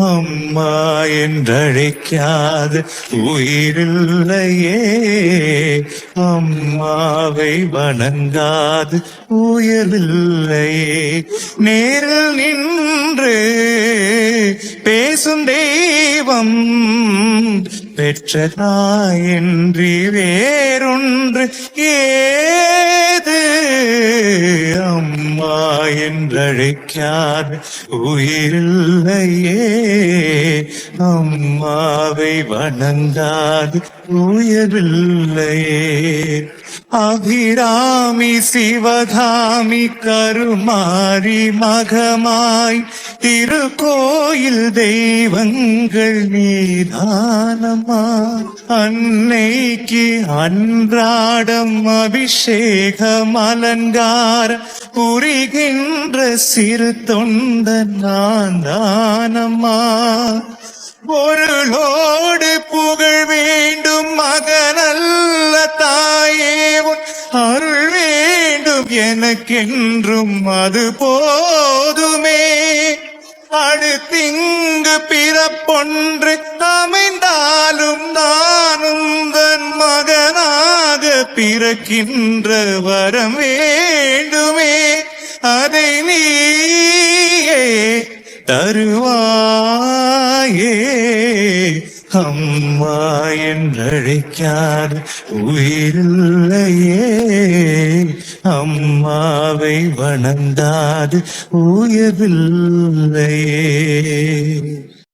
அம்மா என்றழைக்காது உயிரில்லையே அம்மாவை வணங்காது உயர்வில்லையே நேரில் நின்று பேசும் தெய்வம் பெற்றதா என்று வேறொன்று. ஏ என்றழைக்கார். உயிரில்லையே. அம்மாவை வணங்கார் உயர்வில்லையே அபிராமி சிவதாமி கருமாரி மகமாய் திருக்கோயில் தெய்வங்கள் நீதானமா அன்னைக்கு அன்றாடம் அபிஷேகம் அலங்கார் புரிகின்ற சிறு தொண்ட நான் தானம்மா பொருளோடு எனக்கென்றும் அது போதுமே. அடுத்திங்கு பிறப்பொன்று அமைந்தாலும் நானும் தன் மகனாக பிறக்கின்ற வரம் வேண்டுமே. அதை நீயே தருவாயே. அம்மா என்றழைக்காது உயிரில்லையே. அம்மாவை வணங்காது உயர்வில்லையே.